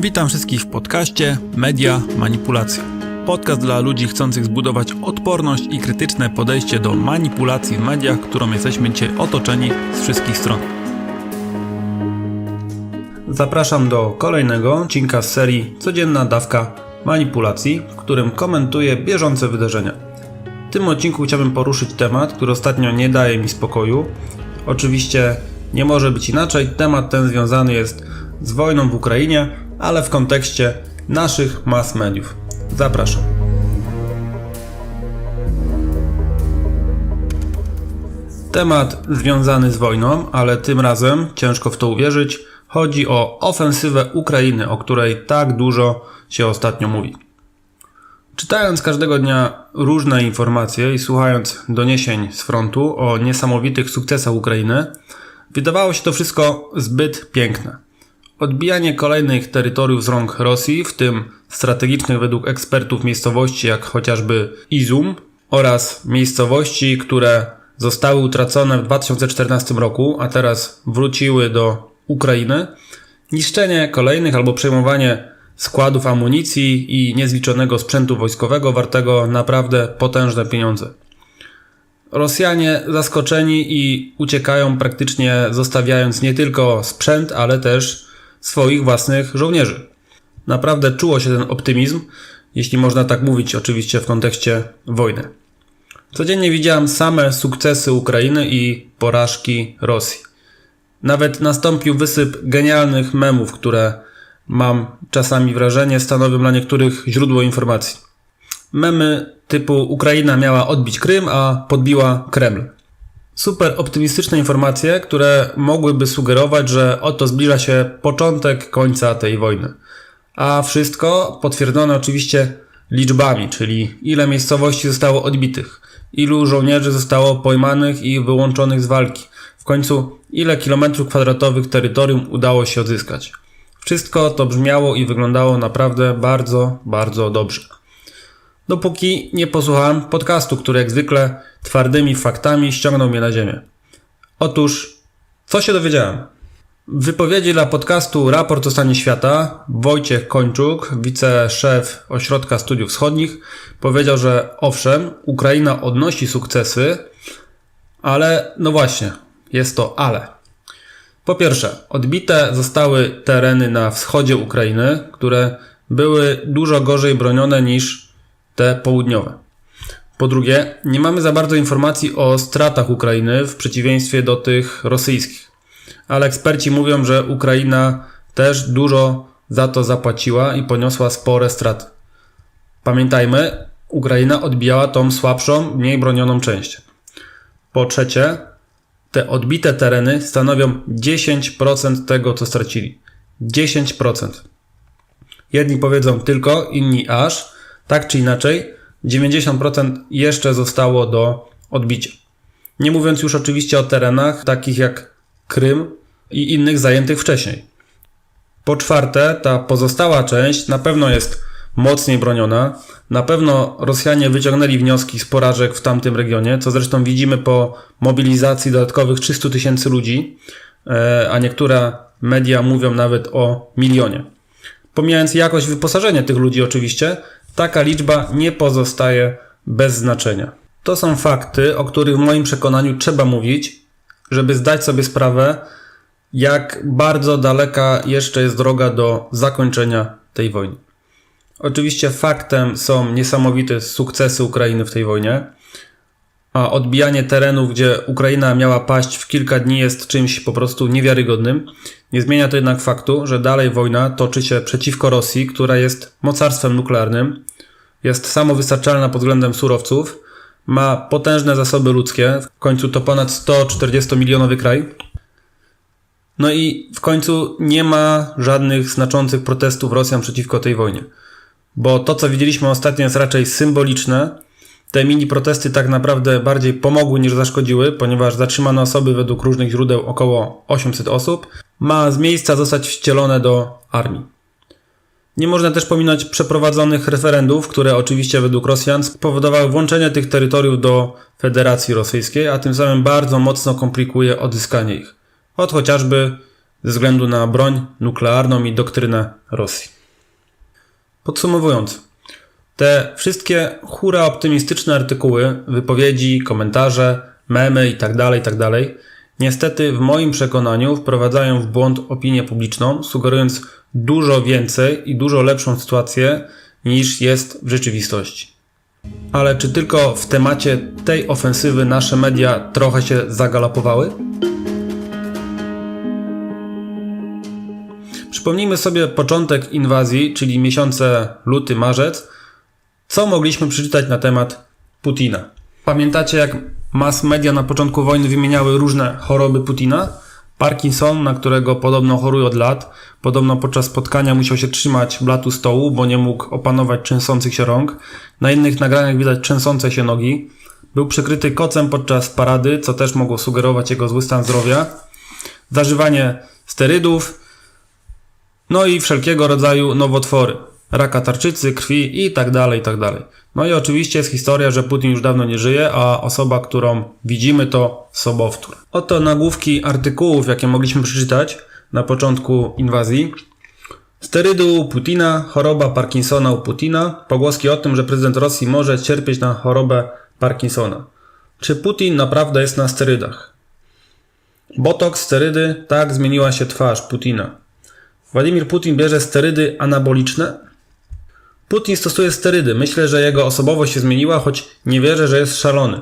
Witam wszystkich w podcaście Media Manipulacja. Podcast dla ludzi chcących zbudować odporność i krytyczne podejście do manipulacji w mediach, którą jesteśmy dzisiaj otoczeni z wszystkich stron. Zapraszam do kolejnego odcinka z serii Codzienna dawka manipulacji, w którym komentuję bieżące wydarzenia. W tym odcinku chciałbym poruszyć temat, który ostatnio nie daje mi spokoju. Oczywiście nie może być inaczej. Temat ten związany jest z wojną w Ukrainie, ale w kontekście naszych mass mediów. Zapraszam. Temat związany z wojną, ale tym razem, ciężko w to uwierzyć, chodzi o ofensywę Ukrainy, o której tak dużo się ostatnio mówi. Czytając każdego dnia różne informacje i słuchając doniesień z frontu o niesamowitych sukcesach Ukrainy, wydawało się to wszystko zbyt piękne. Odbijanie kolejnych terytoriów z rąk Rosji, w tym strategicznych według ekspertów miejscowości jak chociażby Izum oraz miejscowości, które zostały utracone w 2014 roku, a teraz wróciły do Ukrainy, niszczenie kolejnych albo przejmowanie składów amunicji i niezliczonego sprzętu wojskowego wartego naprawdę potężne pieniądze. Rosjanie zaskoczeni i uciekają praktycznie zostawiając nie tylko sprzęt, ale też swoich własnych żołnierzy. Naprawdę czuło się ten optymizm, jeśli można tak mówić, oczywiście w kontekście wojny. Codziennie widziałem same sukcesy Ukrainy i porażki Rosji. Nawet nastąpił wysyp genialnych memów, które mam czasami wrażenie stanowią dla niektórych źródło informacji. Memy typu Ukraina miała odbić Krym, a podbiła Kreml. Super optymistyczne informacje, które mogłyby sugerować, że oto zbliża się początek końca tej wojny. A wszystko potwierdzone oczywiście liczbami, czyli ile miejscowości zostało odbitych, ilu żołnierzy zostało pojmanych i wyłączonych z walki, w końcu ile kilometrów kwadratowych terytorium udało się odzyskać. Wszystko to brzmiało i wyglądało naprawdę bardzo, bardzo dobrze. Dopóki nie posłuchałem podcastu, który jak zwykle twardymi faktami ściągnął mnie na ziemię. Otóż, co się dowiedziałem? W wypowiedzi dla podcastu Raport o stanie świata Wojciech Kończuk, wiceszef Ośrodka Studiów Wschodnich, powiedział, że owszem, Ukraina odnosi sukcesy, ale no właśnie, jest to ale. Po pierwsze, odbite zostały tereny na wschodzie Ukrainy, które były dużo gorzej bronione niż te południowe. Po drugie, nie mamy za bardzo informacji o stratach Ukrainy w przeciwieństwie do tych rosyjskich. Ale eksperci mówią, że Ukraina też dużo za to zapłaciła i poniosła spore straty. Pamiętajmy, Ukraina odbijała tą słabszą, mniej bronioną część. Po trzecie, te odbite tereny stanowią 10% tego, co stracili. 10%. Jedni powiedzą tylko, inni aż. Tak czy inaczej, 90% jeszcze zostało do odbicia. Nie mówiąc już oczywiście o terenach takich jak Krym i innych zajętych wcześniej. Po czwarte, ta pozostała część na pewno jest mocniej broniona. Na pewno Rosjanie wyciągnęli wnioski z porażek w tamtym regionie, co zresztą widzimy po mobilizacji dodatkowych 300 tysięcy ludzi, e, a niektóre media mówią nawet o milionie. Pomijając jakość wyposażenia tych ludzi, oczywiście, taka liczba nie pozostaje bez znaczenia. To są fakty, o których w moim przekonaniu trzeba mówić, żeby zdać sobie sprawę, jak bardzo daleka jeszcze jest droga do zakończenia tej wojny. Oczywiście faktem są niesamowite sukcesy Ukrainy w tej wojnie, a odbijanie terenów, gdzie Ukraina miała paść w kilka dni, jest czymś po prostu niewiarygodnym. Nie zmienia to jednak faktu, że dalej wojna toczy się przeciwko Rosji, która jest mocarstwem nuklearnym, jest samowystarczalna pod względem surowców, ma potężne zasoby ludzkie, w końcu to ponad 140-milionowy kraj. No i w końcu nie ma żadnych znaczących protestów Rosjan przeciwko tej wojnie. Bo to, co widzieliśmy ostatnio, jest raczej symboliczne. Te mini protesty tak naprawdę bardziej pomogły niż zaszkodziły, ponieważ zatrzymano osoby według różnych źródeł około 800 osób. Ma z miejsca zostać wcielone do armii. Nie można też pominąć przeprowadzonych referendów, które oczywiście według Rosjan spowodowały włączenie tych terytoriów do Federacji Rosyjskiej, a tym samym bardzo mocno komplikuje odzyskanie ich. Od chociażby ze względu na broń nuklearną i doktrynę Rosji. Podsumowując, te wszystkie hura optymistyczne artykuły, wypowiedzi, komentarze, memy itd., itd. niestety w moim przekonaniu wprowadzają w błąd opinię publiczną, sugerując dużo więcej i dużo lepszą sytuację niż jest w rzeczywistości. Ale czy tylko w temacie tej ofensywy nasze media trochę się zagalopowały? Przypomnijmy sobie początek inwazji, czyli miesiące luty, marzec. Co mogliśmy przeczytać na temat Putina? Pamiętacie, jak mass media na początku wojny wymieniały różne choroby Putina? Parkinson, na którego podobno choruje od lat, podobno podczas spotkania musiał się trzymać blatu stołu, bo nie mógł opanować trzęsących się rąk. Na innych nagraniach widać trzęsące się nogi. Był przykryty kocem podczas parady, co też mogło sugerować jego zły stan zdrowia. Zażywanie sterydów, no i wszelkiego rodzaju nowotwory. Raka tarczycy, krwi i tak dalej, i tak dalej. No i oczywiście jest historia, że Putin już dawno nie żyje, a osoba, którą widzimy to sobowtór. Oto nagłówki artykułów, jakie mogliśmy przeczytać na początku inwazji. Sterydy u Putina, choroba Parkinsona u Putina, pogłoski o tym, że prezydent Rosji może cierpieć na chorobę Parkinsona. Czy Putin naprawdę jest na sterydach? Botox, sterydy, tak zmieniła się twarz Putina. Władimir Putin bierze sterydy anaboliczne? Putin stosuje sterydy. Myślę, że jego osobowość się zmieniła, choć nie wierzę, że jest szalony.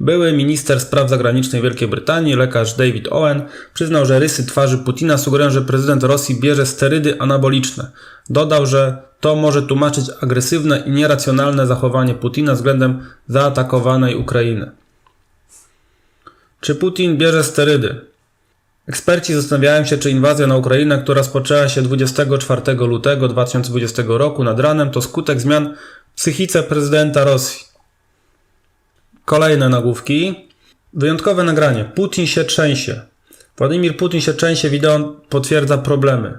Były minister spraw zagranicznych Wielkiej Brytanii, lekarz David Owen, przyznał, że rysy twarzy Putina sugerują, że prezydent Rosji bierze sterydy anaboliczne. Dodał, że to może tłumaczyć agresywne i nieracjonalne zachowanie Putina względem zaatakowanej Ukrainy. Czy Putin bierze sterydy? Eksperci zastanawiają się, czy inwazja na Ukrainę, która rozpoczęła się 24 lutego 2020 roku nad ranem, to skutek zmian w psychice prezydenta Rosji. Kolejne nagłówki. Wyjątkowe nagranie. Putin się trzęsie. Władimir Putin się trzęsie, wideo potwierdza problemy.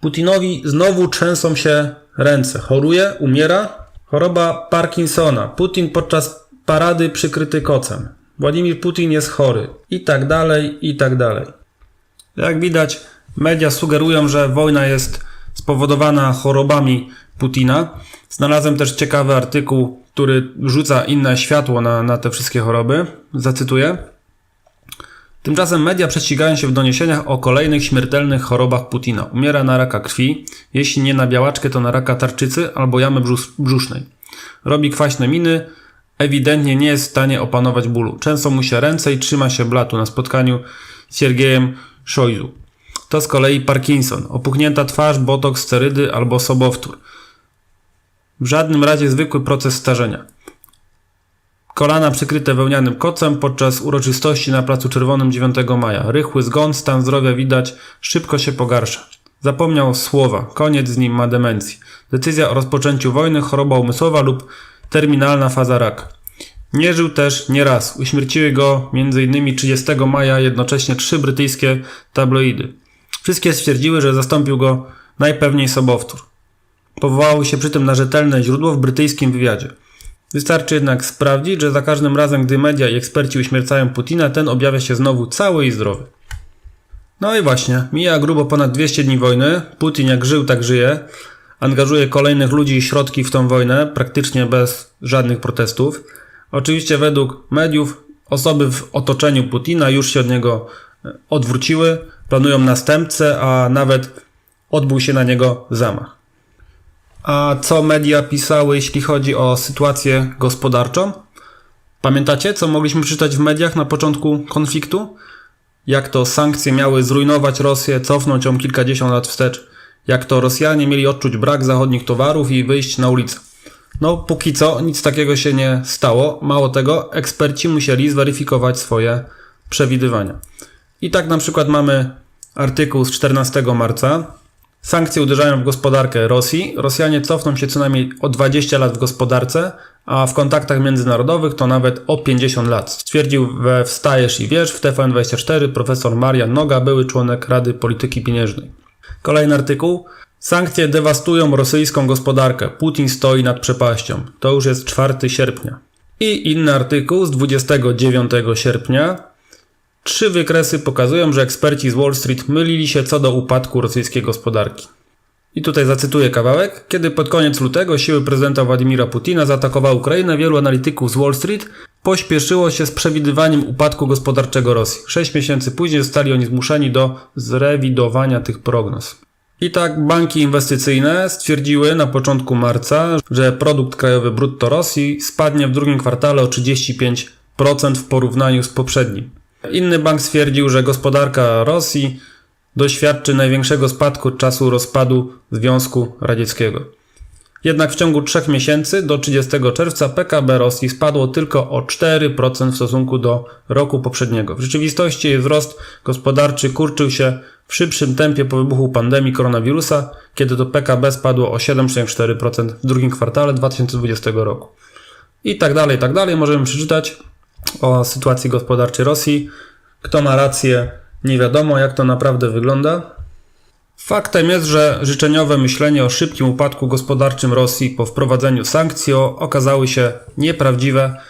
Putinowi znowu trzęsą się ręce. Choruje, umiera. Choroba Parkinsona. Putin podczas parady przykryty kocem. Władimir Putin jest chory. I tak dalej, i tak dalej. Jak widać, media sugerują, że wojna jest spowodowana chorobami Putina. Znalazłem też ciekawy artykuł, który rzuca inne światło na, na te wszystkie choroby. Zacytuję. Tymczasem media prześcigają się w doniesieniach o kolejnych śmiertelnych chorobach Putina. Umiera na raka krwi, jeśli nie na białaczkę, to na raka tarczycy albo jamy brzusznej. Robi kwaśne miny, ewidentnie nie jest w stanie opanować bólu. Często mu się ręce i trzyma się blatu. Na spotkaniu z Siergiejem Szojdu. To z kolei Parkinson, opuchnięta twarz, botok, sterydy albo sobowtór. W żadnym razie zwykły proces starzenia. Kolana przykryte wełnianym kocem podczas uroczystości na Placu Czerwonym 9 maja. Rychły zgon, stan zdrowia widać, szybko się pogarsza. Zapomniał słowa, koniec z nim ma demencję. Decyzja o rozpoczęciu wojny, choroba umysłowa lub terminalna faza raka. Nie żył też nieraz. Uśmierciły go m.in. 30 maja jednocześnie trzy brytyjskie tabloidy. Wszystkie stwierdziły, że zastąpił go najpewniej sobowtór. Powołały się przy tym na rzetelne źródło w brytyjskim wywiadzie. Wystarczy jednak sprawdzić, że za każdym razem, gdy media i eksperci uśmiercają Putina, ten objawia się znowu cały i zdrowy. No i właśnie, mija grubo ponad 200 dni wojny. Putin jak żył, tak żyje. Angażuje kolejnych ludzi i środki w tą wojnę, praktycznie bez żadnych protestów. Oczywiście według mediów osoby w otoczeniu Putina już się od niego e, odwróciły, planują następcę, a nawet odbył się na niego zamach. A co media pisały, jeśli chodzi o sytuację gospodarczą? Pamiętacie, co mogliśmy czytać w mediach na początku konfliktu? Jak to sankcje miały zrujnować Rosję, cofnąć ją kilkadziesiąt lat wstecz? Jak to Rosjanie mieli odczuć brak zachodnich towarów i wyjść na ulicę? No, póki co nic takiego się nie stało. Mało tego, eksperci musieli zweryfikować swoje przewidywania. I tak na przykład mamy artykuł z 14 marca. Sankcje uderzają w gospodarkę Rosji. Rosjanie cofną się co najmniej o 20 lat w gospodarce, a w kontaktach międzynarodowych to nawet o 50 lat. Stwierdził we Wstajesz i Wiesz w TVN24 profesor Marian Noga, były członek Rady Polityki Pieniężnej. Kolejny artykuł. Sankcje dewastują rosyjską gospodarkę. Putin stoi nad przepaścią. To już jest 4 sierpnia. I inny artykuł z 29 sierpnia. Trzy wykresy pokazują, że eksperci z Wall Street mylili się co do upadku rosyjskiej gospodarki. I tutaj zacytuję kawałek. Kiedy pod koniec lutego siły prezydenta Władimira Putina zaatakowały Ukrainę, wielu analityków z Wall Street pośpieszyło się z przewidywaniem upadku gospodarczego Rosji. Sześć miesięcy później zostali oni zmuszeni do zrewidowania tych prognoz. I tak banki inwestycyjne stwierdziły na początku marca, że produkt krajowy brutto Rosji spadnie w drugim kwartale o 35% w porównaniu z poprzednim. Inny bank stwierdził, że gospodarka Rosji doświadczy największego spadku od czasu rozpadu Związku Radzieckiego. Jednak w ciągu trzech miesięcy do 30 czerwca PKB Rosji spadło tylko o 4% w stosunku do roku poprzedniego. W rzeczywistości wzrost gospodarczy kurczył się w szybszym tempie po wybuchu pandemii koronawirusa, kiedy to PKB spadło o 7,4% w drugim kwartale 2020 roku. I tak dalej, i tak dalej. Możemy przeczytać o sytuacji gospodarczej Rosji. Kto ma rację, nie wiadomo, jak to naprawdę wygląda. Faktem jest, że życzeniowe myślenie o szybkim upadku gospodarczym Rosji po wprowadzeniu sankcji okazały się nieprawdziwe,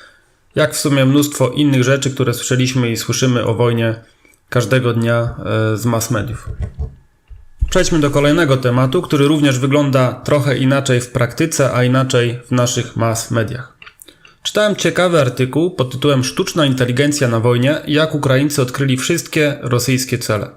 jak w sumie mnóstwo innych rzeczy, które słyszeliśmy i słyszymy o wojnie każdego dnia e, z mass mediów. Przejdźmy do kolejnego tematu, który również wygląda trochę inaczej w praktyce, a inaczej w naszych mass mediach. Czytałem ciekawy artykuł pod tytułem Sztuczna inteligencja na wojnie jak Ukraińcy odkryli wszystkie rosyjskie cele.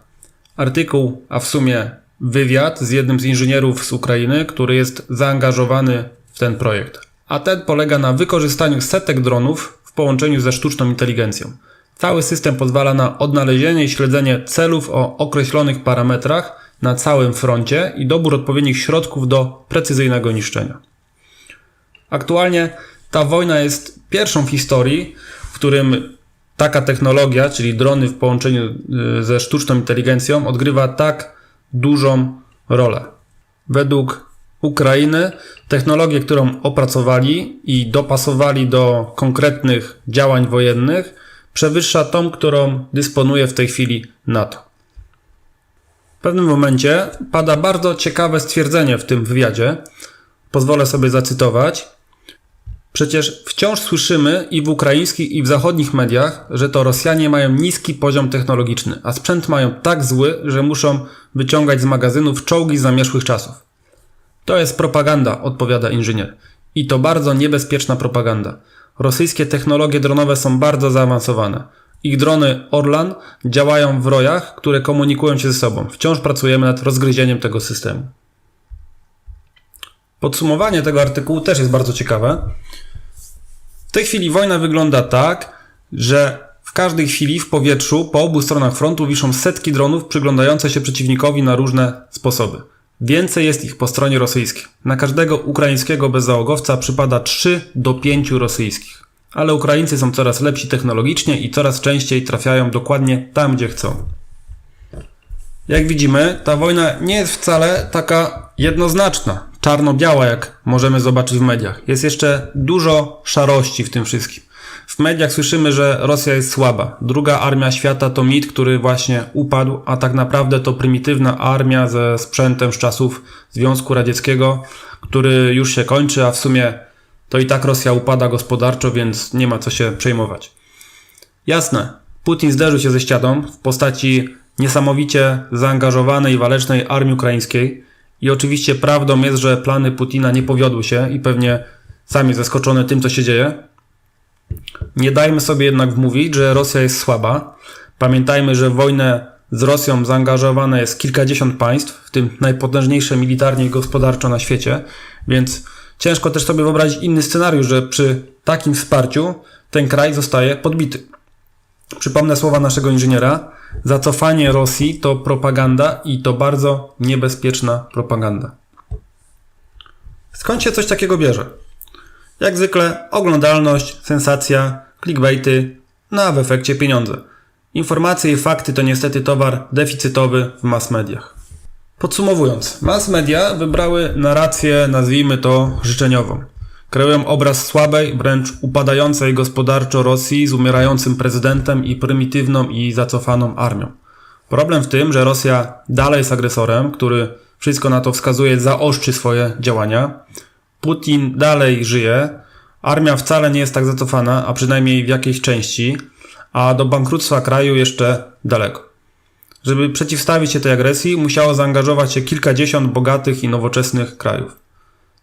Artykuł, a w sumie wywiad z jednym z inżynierów z Ukrainy, który jest zaangażowany w ten projekt. A ten polega na wykorzystaniu setek dronów w połączeniu ze sztuczną inteligencją. Cały system pozwala na odnalezienie i śledzenie celów o określonych parametrach na całym froncie i dobór odpowiednich środków do precyzyjnego niszczenia. Aktualnie ta wojna jest pierwszą w historii, w którym taka technologia, czyli drony w połączeniu y, ze sztuczną inteligencją, odgrywa tak dużą rolę. Według Ukrainy technologię, którą opracowali i dopasowali do konkretnych działań wojennych, przewyższa tą, którą dysponuje w tej chwili NATO. W pewnym momencie pada bardzo ciekawe stwierdzenie w tym wywiadzie. Pozwolę sobie zacytować. Przecież wciąż słyszymy i w ukraińskich, i w zachodnich mediach, że to Rosjanie mają niski poziom technologiczny, a sprzęt mają tak zły, że muszą wyciągać z magazynów czołgi z zamieszłych czasów. To jest propaganda, odpowiada inżynier. I to bardzo niebezpieczna propaganda. Rosyjskie technologie dronowe są bardzo zaawansowane. Ich drony Orlan działają w rojach, które komunikują się ze sobą. Wciąż pracujemy nad rozgryzieniem tego systemu. Podsumowanie tego artykułu też jest bardzo ciekawe. W tej chwili wojna wygląda tak, że w każdej chwili w powietrzu po obu stronach frontu wiszą setki dronów przyglądające się przeciwnikowi na różne sposoby. Więcej jest ich po stronie rosyjskiej. Na każdego ukraińskiego bezzałogowca przypada 3 do 5 rosyjskich. Ale Ukraińcy są coraz lepsi technologicznie i coraz częściej trafiają dokładnie tam, gdzie chcą. Jak widzimy, ta wojna nie jest wcale taka jednoznaczna, czarno-biała, jak możemy zobaczyć w mediach. Jest jeszcze dużo szarości w tym wszystkim. W mediach słyszymy, że Rosja jest słaba. Druga armia świata to mit, który właśnie upadł, a tak naprawdę to prymitywna armia ze sprzętem z czasów Związku Radzieckiego, który już się kończy, a w sumie to i tak Rosja upada gospodarczo, więc nie ma co się przejmować. Jasne, Putin zderzył się ze ścianą w postaci niesamowicie zaangażowanej walecznej armii ukraińskiej i oczywiście prawdą jest, że plany Putina nie powiodły się i pewnie sami zaskoczony tym, co się dzieje. Nie dajmy sobie jednak wmówić, że Rosja jest słaba. Pamiętajmy, że w wojnę z Rosją zaangażowane jest kilkadziesiąt państw, w tym najpotężniejsze militarnie i gospodarczo na świecie, więc ciężko też sobie wyobrazić inny scenariusz, że przy takim wsparciu ten kraj zostaje podbity. Przypomnę słowa naszego inżyniera. Zacofanie Rosji to propaganda i to bardzo niebezpieczna propaganda. Skąd się coś takiego bierze? Jak zwykle oglądalność, sensacja, clickbaity, no a w efekcie pieniądze. Informacje i fakty to niestety towar deficytowy w mass mediach. Podsumowując, mass media wybrały narrację, nazwijmy to życzeniową. Kreują obraz słabej, wręcz upadającej gospodarczo Rosji z umierającym prezydentem i prymitywną i zacofaną armią. Problem w tym, że Rosja dalej jest agresorem, który wszystko na to wskazuje, zaostrzy swoje działania. Putin dalej żyje, armia wcale nie jest tak zacofana, a przynajmniej w jakiejś części, a do bankructwa kraju jeszcze daleko. Żeby przeciwstawić się tej agresji, musiało zaangażować się kilkadziesiąt bogatych i nowoczesnych krajów.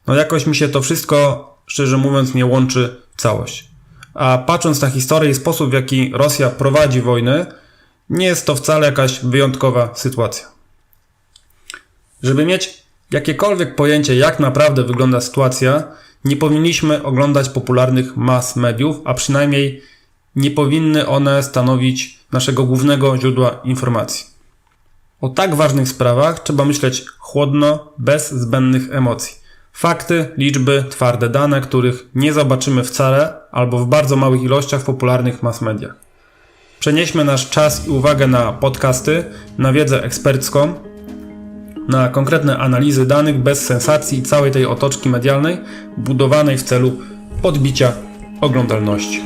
No jakoś mi się to wszystko, szczerze mówiąc, nie łączy całość. A patrząc na historię i sposób, w jaki Rosja prowadzi wojny, nie jest to wcale jakaś wyjątkowa sytuacja. Żeby mieć jakiekolwiek pojęcie, jak naprawdę wygląda sytuacja, nie powinniśmy oglądać popularnych mass mediów, a przynajmniej nie powinny one stanowić naszego głównego źródła informacji. O tak ważnych sprawach trzeba myśleć chłodno, bez zbędnych emocji. Fakty, liczby, twarde dane, których nie zobaczymy wcale albo w bardzo małych ilościach w popularnych mass mediach. Przenieśmy nasz czas i uwagę na podcasty, na wiedzę ekspercką, na konkretne analizy danych bez sensacji całej tej otoczki medialnej budowanej w celu podbicia oglądalności.